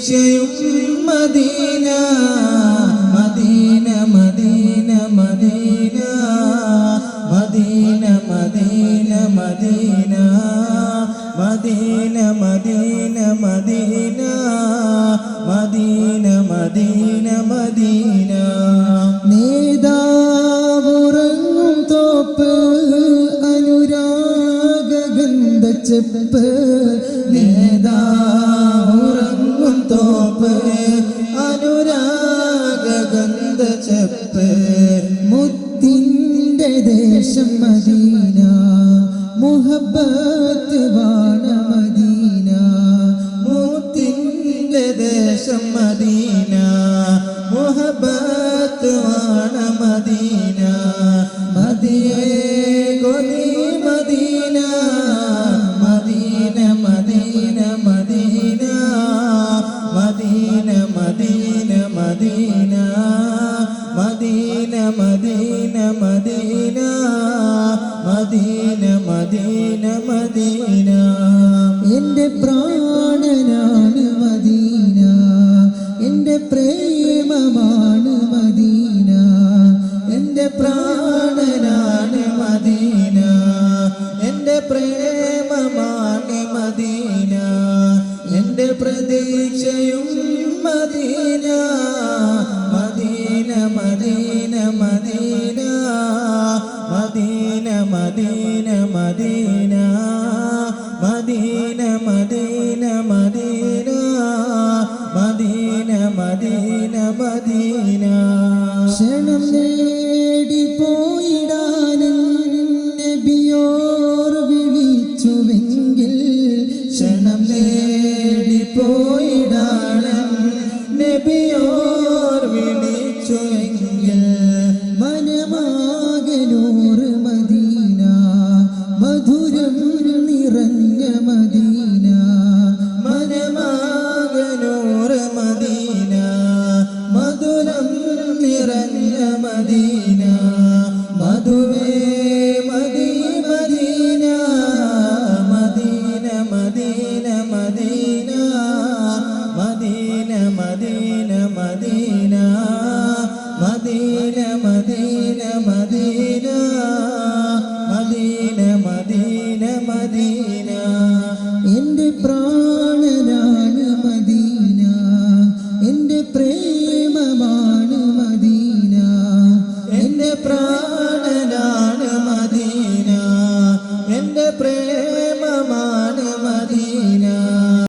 പ്രതീക്ഷയും Medina Medina Medina Medina Medina Medina Medina Medina Medina അനുരാഗന്ധച്ചെപ്പ് നേതാറങ്ങും തോപ്പ്. അനുരാഗന്ധച്ചെപ്പ് മുത്തിന്റെ ദേശം മദീന. മുഹബത്ത് വാണ മദീന. മുത്തിന്റെ ദേശം മദീന. മുഹബത്ത് വാണ മദീന. Medina Medina Medina. എന്റെ പ്രാണനാണ് മദീന. എന്റെ പ്രേമമാണ് മദീന. എന്റെ പ്രാണനാണ് മദീന. എന്റെ പ്രേമമാണ് മദീന. എന്റെ പ്രതീക്ഷയും Medina. Medina Medina Medina. Medina Medina Medina Medina Medina Medina Medina Medina Medina. ക്ഷണം നേടി പോയിടാനും നബിയോർ വിളിച്ചുവെങ്കിൽ ക്ഷണം നേടി പോയിടാനും നബിയോർ വിളിച്ചുവെങ്കിൽ മനമാകനൂറ് മദീന মদিনা pra